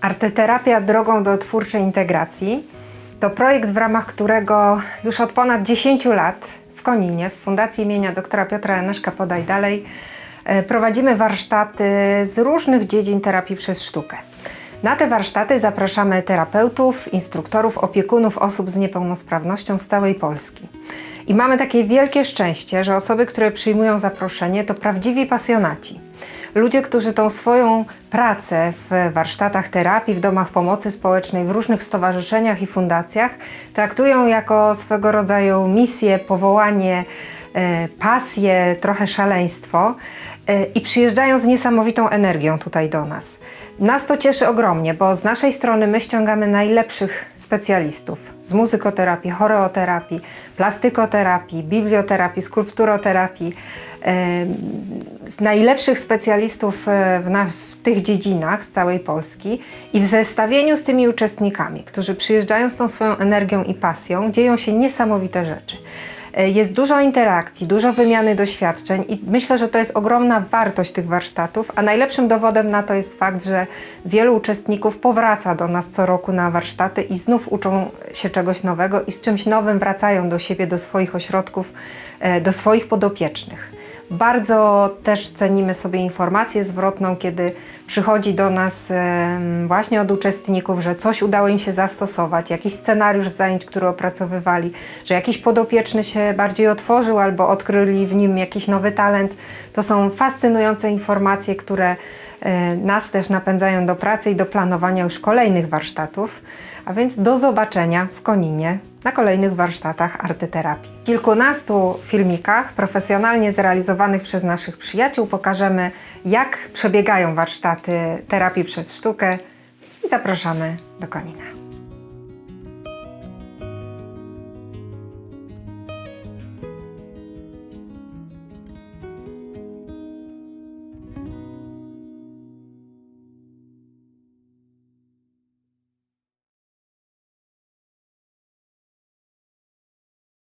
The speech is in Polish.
Arteterapia drogą do twórczej integracji to projekt, w ramach którego już od ponad 10 lat w Koninie, w Fundacji imienia doktora Piotra Janeszka Podaj Dalej, e, prowadzimy warsztaty z różnych dziedzin terapii przez sztukę. Na te warsztaty zapraszamy terapeutów, instruktorów, opiekunów osób z niepełnosprawnością z całej Polski. I mamy takie wielkie szczęście, że osoby, które przyjmują zaproszenie, to prawdziwi pasjonaci. Ludzie, którzy tą swoją pracę w warsztatach terapii, w domach pomocy społecznej, w różnych stowarzyszeniach i fundacjach traktują jako swego rodzaju misję, powołanie, pasję, trochę szaleństwo e, i przyjeżdżają z niesamowitą energią tutaj do nas. Nas to cieszy ogromnie, bo z naszej strony my ściągamy najlepszych specjalistów z muzykoterapii, choreoterapii, plastykoterapii, biblioterapii, skulpturoterapii, em, z najlepszych specjalistów e, w, na, w tych dziedzinach z całej Polski i w zestawieniu z tymi uczestnikami, którzy przyjeżdżają z tą swoją energią i pasją, dzieją się niesamowite rzeczy. E, Jest dużo interakcji, dużo wymiany doświadczeń i myślę, że to jest ogromna wartość tych warsztatów, a najlepszym dowodem na to jest fakt, że wielu uczestników powraca do nas co roku na warsztaty i znów uczą się czegoś nowego i z czymś nowym wracają do siebie, do swoich ośrodków, e, do swoich podopiecznych. Bardzo też cenimy sobie informację zwrotną, kiedy przychodzi do nas właśnie od uczestników, że coś udało im się zastosować, jakiś scenariusz zajęć, który opracowywali, że jakiś podopieczny się bardziej otworzył albo odkryli w nim jakiś nowy talent. To są fascynujące informacje, które nas też napędzają do pracy i do planowania już kolejnych warsztatów. A więc do zobaczenia w Koninie na kolejnych warsztatach arteterapii. W kilkunastu filmikach profesjonalnie zrealizowanych przez naszych przyjaciół pokażemy, jak przebiegają warsztaty terapii przez sztukę i zapraszamy do Konina.